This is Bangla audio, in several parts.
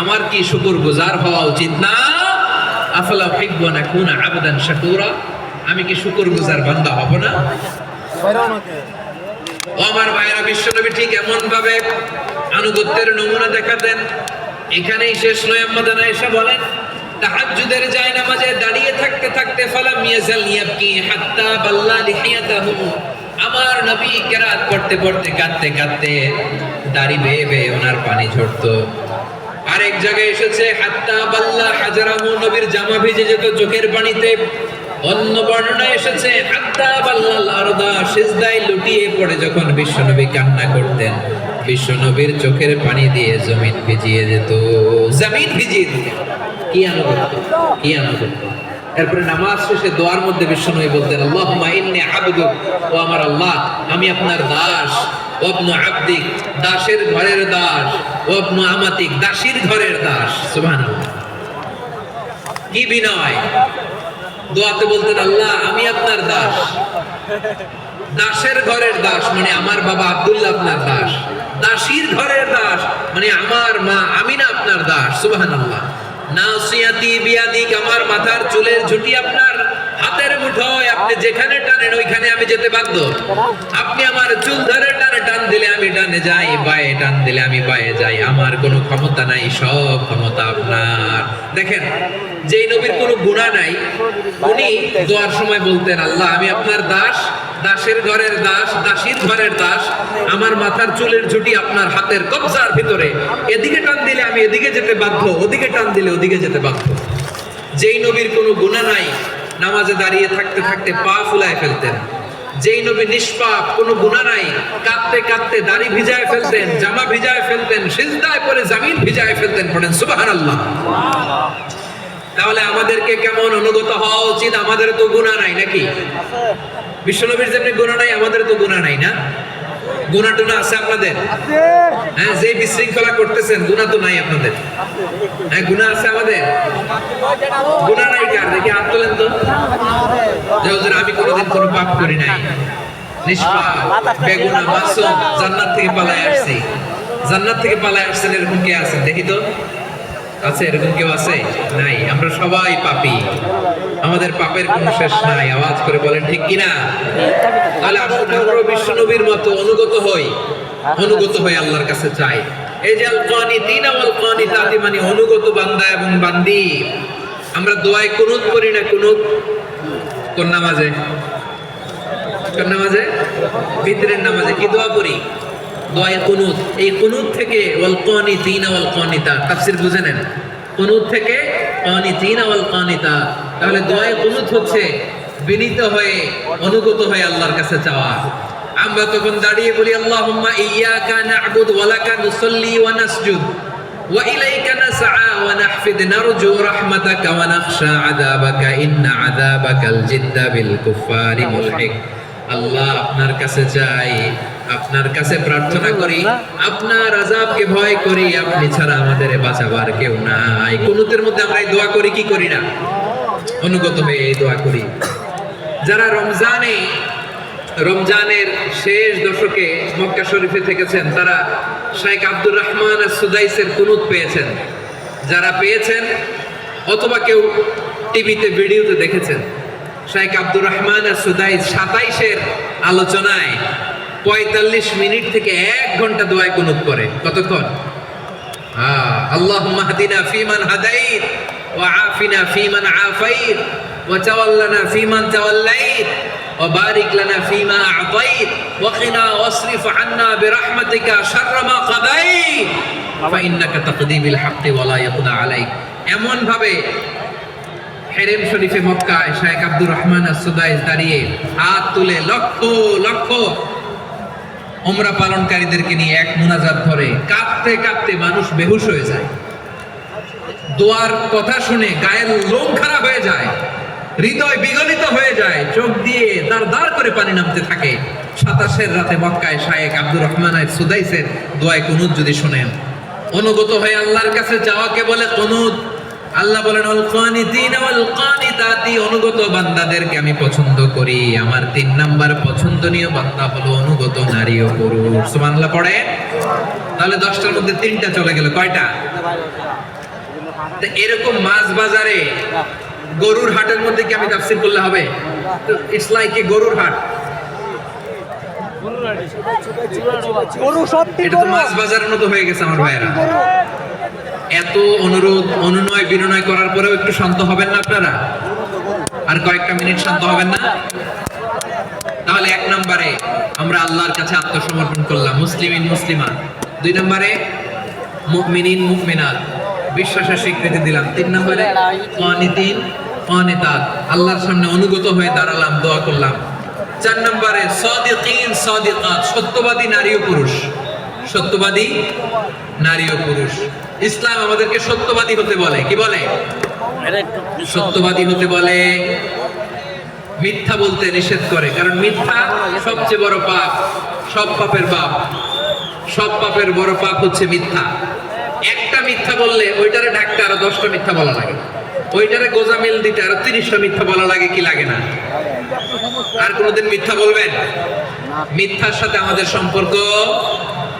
আমার কি শুকুর গুজার হওয়া উচিত না? আফলা না কুনা আবদান শাকুরা। আমি কি শুকুর গুজার বান্দা হব না? আমার ভাইরা, বিশ্বনবী ঠিক এমন ভাবে আনুগত্যের নমুনা দেখাতেন। এখানেই শেষ নয় আম্মাদানা এসে বলেন, তাহাজ্জুদের যায় নামাজে দাঁড়িয়ে থাকতে থাকতে ফালাম ইয়াজাল ইয়াবকি হাত্তা বাল্লা লিহিয়াতাহু। আমার নবী কেরাত পড়তে পড়তে কাঁদতে কাঁদতে দাড়ি বেয়ে বেয়ে ওনার পানি ঝরতো। আরেক জায়গায় এসেছে, হাত্তা বাল্লা হাজারাহু নবীর জামা ভিজে যেত চোখের পানিতে। অন্য বর্ণনায় এসেছে, হাত্তা বাল্লাল আরদা সিজদায় লুটিয়ে পড়ে যখন বিশ্বনবী কান্না করতেন। বিশ্বনবীর চোখের পানি দিয়ে জমিন ভিজিয়ে যেত, জমিন ভিজিয়ে দিত। কি আনুগত্য কি আনুগত্য এরপরে নামাজ শেষে দোয়ার মধ্যে বিশ্বনবী বলতেন, আল্লাহুম্মা ইন্নী আবদুক, ও আমার আল্লাহ, আমি আপনার দাস। ওবনু দাসের ঘরের দাস। ওবনু আমাতিক, দাসীর ঘরের দাস। কি বিনয়? দোয়াতে বলতেন, আল্লাহ, আমি আপনার দাস। দাসের ঘরের দাস মানে আমার বাবা আব্দুল্লাহ আপনার দাস। দাসীর ঘরের দাস মানে আমার মা আমিনা আপনার দাস। সুবহানাল্লাহ। আমার মাথার চুলের ঝুটি আপনার হাতের মুঠোয়, আপনি যেখানে টানেন ওইখানে আমি যেতে আপনি আমার চুল ধরে টানে, টান দিলে আমি টানে যাই বায়ে টান দিলে আমি বায়ে যাই, আমার কোনো ক্ষমতা নাই, সব ক্ষমতা আপনার। দেখেন, যেই নবীর কোনো গুণা নাই, উনি দোয়ার সময় বলতেন, আল্লাহ, আমি আপনার দাস দাসের ঘরের দাস, দাসীর ঘরের দাস, আমার মাথার চুলের ঝুটি আপনার হাতের কবজার ভিতরে। এদিকে টান দিলে আমি এদিকে যেতে বাধ্য, ওদিকে টান দিলে ওদিকে যেতে বাধ্য। যেই নবীর কোনো গুণা নাই, নামাজে দাঁড়িয়ে থাকতে থাকতে পা ফুলায় ফেলতেন। যেই নবী নিষ্পাপ, কোনো গুণা নাই, কাঁদতে কাঁদতে দাড়ি ভিজায় ফেলতেন, জামা ভিজায় ফেলতেন, সিজদায় পরে জামিন ভিজায় ফেলতেন, পড়েন সুবহানাল্লাহ। তাহলে আমাদেরকে কেমন অনুগত হওয়া উচিত? আমাদের তো গুণা নাই নাকি? বিশ্বনবীর যেমনি গুণা নাই আমাদের তো গুণা নাই না? গুণা টুনা আছে আপনাদের? হ্যাঁ যে বিশৃঙ্খলা করতেছেন গুণা তো নাই আপনাদের। হ্যাঁ গুণা আছে আমাদের? গুণা নাই কার? দেখি হাত তোলেন তো। যে হুজুর আমি কোনোদিন কোনো পাপ করি নাই। নিষ্পাপ বেগুনা মাসুম জান্নাত থেকে পালায় আসছি। জান্নাত থেকে পালায় আসছেন এরকম কে আছেন? দেখি তো। আছে? এরকম কেউ আছে? নাই। আমরা সবাই পাপী। আমাদের পাপের কোনো শেষ নাই। আওয়াজ করে বলেন, ঠিক কিনা? তাহলে আমরা বিশ্ব নবীর মতো অনুগত হই। অনুগত হই আল্লাহর কাছে চাই এই যে আল কানিতিন ওয়াল কানিতাতি মানে অনুগত বান্দা এবং বান্দি। আমরা দোয়ায় কুনুত করি না কুনুত? কোন নামাজে? কোন নামাজে? ভিতরের নামাজে কি দোয়া করি দোয়ায় কুনুত এই কুনুত থেকে ওয়াল ওয়াল তাফসীর বুঝে নেন। কুনুত থেকে ওয়াল তাহলে দোয়ায় কুনুত হচ্ছে বিনীত হয়ে, অনুগত হয়ে আল্লাহর কাছে চাওয়া। আমরা তখন দাঁড়িয়ে বলি, আল্লাহুম্মা ইয়্যাকা না'বুদু ওয়া লাকা নুসাল্লি ওয়া নাসজুদ। ওয়া ইলাইকা নাসআ ওয়া নারজু রাহমাতাকা ওয়া নাখশা আযাবাকা। ইন্না আযাবাকাল জিদ্দা বিল কুফারি মুলহিক। আল্লাহ আপনার কাছে চাই আপনার কাছে প্রার্থনা করি আপনার আযাবকে ভয় করি আপনি ছাড়া আমাদের বাঁচাবার কেউ নাই। কুনুতের মধ্যে আমরা এই দোয়া করি কি করি না? অনুগত হয়ে এই দোয়া করি। যারা রমজানে রমজানের শেষ দশকে মক্কা শরীফে থেকেছেন তারা শাইখ আব্দুর রহমান সুদাইসের কুনুত পেয়েছেন। যারা পেয়েছেন অথবা কেউ টিভিতে ভিডিওতে দেখেছেন শাইখ আব্দুর রহমান সুদাইস সাতাইশের আলোচনায় পঁয়তাল্লিশ মিনিট থেকে এক ঘন্টা দোয়ায় কুনুত করে কতক্ষণ اللهم اهدنا فيمن هديت وعافنا فيمن عافيت وتولنا فيمن توليت وبارك لنا فيما أعطيت وقنا واصرف عنا برحمتك شر ما قضيت فإنك تقضي بالحق ولا يقضى عليك এমন ভাবে হেরেম শরীফে মক্কায় শায়েখ আব্দুর রহমান সুদাইস দাঁড়িয়ে হাত তুলে লক্ষ লক্ষ ওমরা পালনকারীদেরকে নিয়ে এক মোনাজাত ধরে কাঁদতে কাঁদতে মানুষ বেহুশ হয়ে যায়। দোয়ার কথা শুনে গায়ের লোম খারাপ হয়ে যায়, হৃদয় বিগলিত হয়ে যায়, চোখ দিয়ে তার দাঁড় করে পানি নামতে থাকে। সাতাশের রাতে মক্কায় শায়েক আব্দুর রহমান আল সুদাইসের দোয়ায় কুনুত যদি শোনেন, অনুগত হয়ে আল্লাহর কাছে যাওয়াকে বলে কুনুত। আল্লাহ বলেন অনুগত বান্দাদেরকে আমি পছন্দ করি। আমার তিন নাম্বার পছন্দনীয় বান্দা হলো অনুগত নারী ও পুরুষ। সুবহানাল্লাহ পড়ে? তাহলে দশটার মধ্যে তিনটা চলে গেল। কয়টা? এরকম মাছ বাজারে গরুর হাটের মধ্যে কি আমি তাফসির করলে হবে? ইটস লাইক এ গরুর হাট। গরু এটা তো মাছ বাজারের মতো হয়ে গেছে আমার ভাইয়েরা। এত অনুরোধ, অনুনয়, বিনয় করার পরেও একটু শান্ত হবেন না আপনারা? আর কয়েকটা মিনিট শান্ত হবেন না? তাহলে এক নম্বরে আমরা আল্লাহর কাছে আত্মসমর্পণ করলাম, মুসলিমিন মুসলিমা দুই নম্বরে, মুমিনিন, মুমিনাত। বিশ্বাসের স্বীকৃতি দিলাম। তিন নম্বরে অনিতিন অনিতাত আল্লাহর সামনে অনুগত হয়ে দাঁড়ালাম, দোয়া করলাম। চার নম্বরে, সদিকিন, সদিকাত। সত্যবাদী নারী ও পুরুষ। সত্যবাদী নারী ও পুরুষ। ইসলাম আমাদেরকে সত্যবাদী হতে বলে। কি বলে? সত্যবাদী হতে বলে মিথ্যা বলতে নিষেধ করে। কারণ মিথ্যা সবচেয়ে বড় পাপ সব পাপের পাপ। সব পাপের বড় পাপ হচ্ছে মিথ্যা। একটা মিথ্যা বললে ওইটারে ঢাকতে আরও দশটা মিথ্যা বলা লাগে। ওইটারে গোজামিল দিতে আরও তিরিশটা মিথ্যা বলা লাগে কি লাগে না? আর কোনোদিন মিথ্যা বলবেন? মিথ্যার সাথে আমাদের সম্পর্ক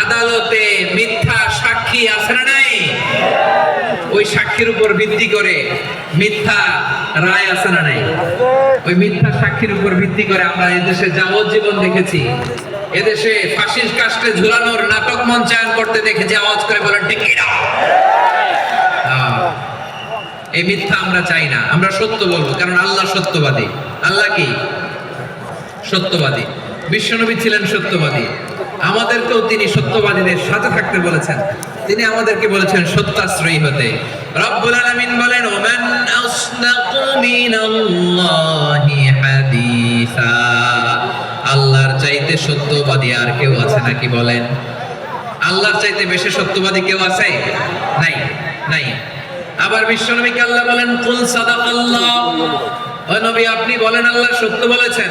আদালতে মিথ্যা সাক্ষী আছে না নাই? ওই সাক্ষীর উপর ভিত্তি করে মিথ্যা রায় আছে না নাই? ওই মিথ্যা সাক্ষীর উপর ভিত্তি করে আমরা এদেশে যাবজ্জীবন দেখেছি। এদেশে ফাঁসির কাস্টে ঝুলানোর নাটক মঞ্চায়ন করতে দেখেছি। আওয়াজ করে বলেন ঠিক এই মিথ্যা আমরা চাই না। আমরা সত্য বলব, কারণ আল্লাহ সত্যবাদী। আল্লাহ কি? সত্যবাদী। বিশ্বনবী ছিলেন সত্যবাদী। আমাদেরকেও তিনি সত্যবাদীদের সাথে থাকতে বলেছেন। তিনি আমাদেরকে বলেছেন সত্যাশ্রয়ী হতে। রব্বুল আলামিন বলেন, ওমান আল্লাহর চাইতে সত্যবাদী আর কেউ আছে নাকি বলেন? আল্লাহর চাইতে বেশি সত্যবাদী কেউ আছে? নাই নাই। আবার বিশ্বনবীকে আল্লাহ বলেন, কুল সাদাকাল্লাহ। ও নবী, আপনি বলেন, আল্লাহ সত্য বলেছেন।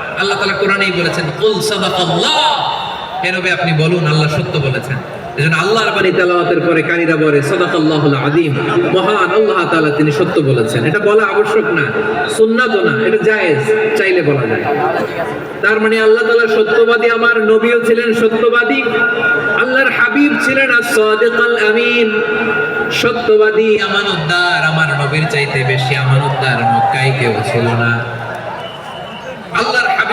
আল্লাহ তাআলা কোরআনেই বলেছেন, কুল আপনি বলুন, আল্লাহ সত্য বলেছেন। এজন্য আল্লাহর বাণী পরে কারীরা বলে মহান আল্লাহ তিনি সত্য বলেছেন। এটা বলা আবশ্যক না, সুন্নাতও না, এটা জায়েজ, চাইলে বলা যায়। তার মানে আল্লাহ সত্যবাদী, আমার নবীও ছিলেন সত্যবাদী, আল্লাহর হাবিব ছিলেন আমিন। সত্যবাদী আমানতদার, আমার নবীর চাইতে বেশি আমানতদার কেউ ছিল না। আল্লাহর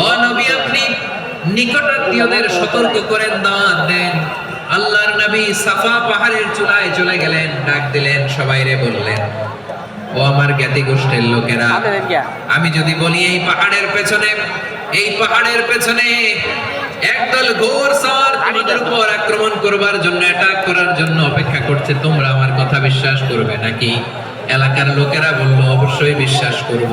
ও নবী আপনি নিকটাত্মীয়দের সতর্ক করেন দাওয়াত দেন। আল্লাহর নবী সাফা পাহাড়ের চূড়ায় চলে গেলেন ডাক দিলেন সবাইরে বললেন ও আমার জ্ঞাতি গোষ্ঠীর লোকেরা আমি যদি বলি এই পাহাড়ের পেছনে এই পাহাড়ের পেছনে একদল ঘোর সওয়ার তোমাদের উপর আক্রমণ করবার জন্য অ্যাটাক করার জন্য অপেক্ষা করছে তোমরা আমার কথা বিশ্বাস করবে নাকি? এলাকার লোকেরা বলল অবশ্যই বিশ্বাস করব।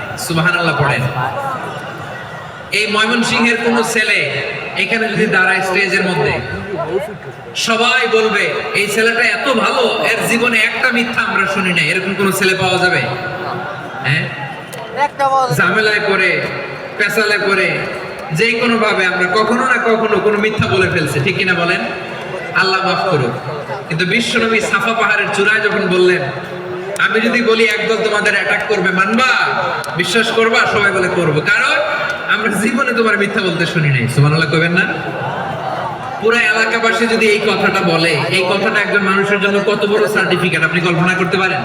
সুবহানাল্লাহ পড়েন। এই ময়মনসিংহের কোন ছেলে এখানে যদি দাঁড়ায় স্টেজের মধ্যে সবাই বলবে এই ছেলেটা এত ভালো এর জীবনে একটা মিথ্যা আমরা শুনি না এরকম কোন ছেলে পাওয়া যাবে? হ্যাঁ? ঝামেলায় পড়ে পেশালে পড়ে যে কোনো ভাবে আমরা কখনো না কখনো কোনো মিথ্যা বলে ফেলছে ঠিক কিনা বলেন? আল্লাহ মাফ করুক। কিন্তু বিশ্বনবী সাফা পাহাড়ের চূড়ায় যখন বললেন আমি যদি বলি একদল তোমাদের অ্যাটাক করবে, মানবা? বিশ্বাস করবা? সবাই বলে করব। কারণ আমরা জীবনে তোমার মিথ্যা বলতে শুনি নাই। সুবহানাল্লাহ কইবেন না? পুরো এলাকাবাসী যদি এই কথাটা বলে, এই কথাটা একজন মানুষের জন্য কত বড় সার্টিফিকেট আপনি কল্পনা করতে পারেন?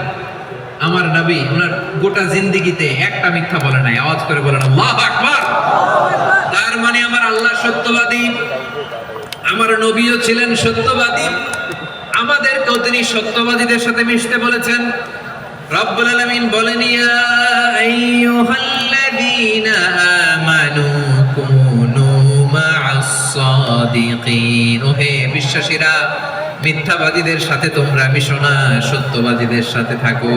আমার নবী, ওনার গোটা জিন্দিগিতে একটা মিথ্যা বলে নাই। আওয়াজ করে বলেন, আল্লাহ আকবার! তার মানে আমার আল্লাহ সত্যবাদী, আমার নবীও ছিলেন সত্যবাদী। আমাদেরকেও তিনি সত্যবাদীদের সাথে মিশতে বলেছেন। রব্বুল আলামিন বলেন, ইয়া আইয়ুহাল্লাযীনা আমানু কুনু মা'আস সাদিকিন। ওহে বিশ্বাসীরা, মিথ্যাবাদীদের সাথে তোমরা মিশো না, সত্যবাদীদের সাথে থাকো।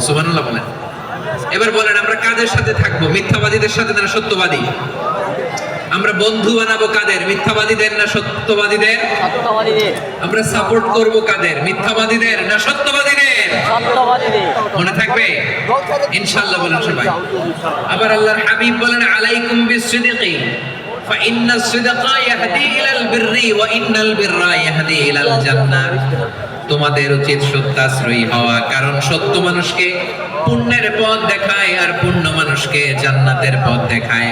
সুবহানাল্লাহ বলেন। এবার বলেন, আমরা কাদের সাথে থাকব? মিথ্যাবাদীদের সাথে না সত্যবাদী? আমরা বন্ধু বানাবো কাদের মিথ্যাবাদীদের না সত্যবাদীদের সত্যবাদীদের আমরা সাপোর্ট করব কাদের মিথ্যাবাদীদের না সত্যবাদীদের সত্যবাদীদের মনে থাকবে ইনশাআল্লাহ বলেন সবাই আবার আল্লাহর হাবিব বলেন আলাইকুম বিসিদকি فإن الصدق يهدي إلى البر وإن البر يهدي إلى الجنة তোমাদের উচিত সত্যাশ্রয়ী হওয়া কারণ সত্য মানুষকে পুণ্যের পথ দেখায় আর পুণ্য মানুষকে জান্নাতের পথ দেখায়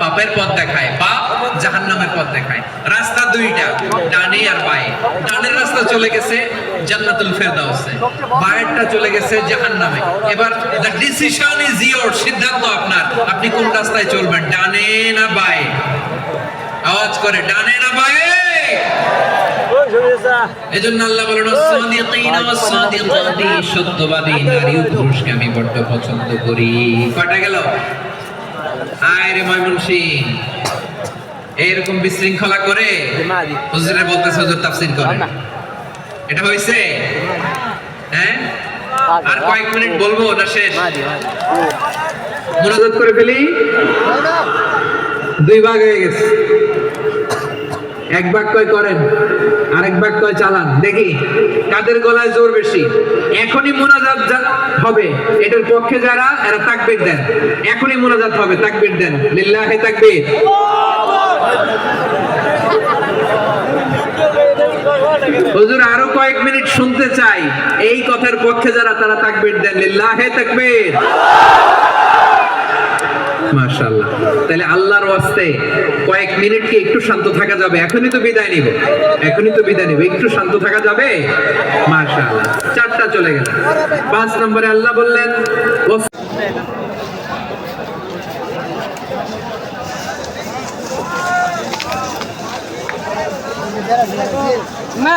পাপের পথ দেখায়, পাপ জাহান্নামের পথ দেখায়। রাস্তা দুইটা, ডানে আর বায়ে। ডানের রাস্তা চলে গেছে জান্নাতুল ফেরদাউসে। বায়েরটা চলে গেছে জাহান্নামে। এবার দ্য ডিসিশন ইজ ইয়োর সিদ্ধান্ত আপনার। আপনি কোন রাস্তায় চলবেন, ডানে না বায়ে? আওয়াজ করে, ডানে না বায়ে? আমি বড্ড পছন্দ করি। কয়টা গেল? আয় রে এইরকম বিশৃঙ্খলা করে হুজুরে বলতেছে হুজুর তাফসির করে। এটা হয়েছে হ্যাঁ? আর কয়েক মিনিট বলব না শেষ? মনোযোগ করে ফেলি? দুই ভাগ হয়ে গেছে। এক ভাগ কয় করেন, আরেক ভাগ কয় চালান। দেখি, কাদের গলায় জোর বেশি? এখনই মোনাজাত হবে এটার পক্ষে যারা, এরা তাকবীর দেন। এখনই মোনাজাত হবে, তাকবীর দেন। লিল্লাহি তাকবীর। হুজুর, আরও কয়েক মিনিট শুনতে চাই। এই কথার পক্ষে যারা, তারা তাকবীর দেন। লিল্লাহি তাকবীর। মাশাল্লাহ তাহলে আল্লাহর ওয়াস্তে কয়েক মিনিট কি একটু শান্ত থাকা যাবে? এখনই তো বিদায় নিব। এখনই তো বিদায় নিব। একটু শান্ত থাকা যাবে? মাশাল্লাহ চারটা চলে গেল। পাঁচ নম্বরে আল্লাহ বললেন মা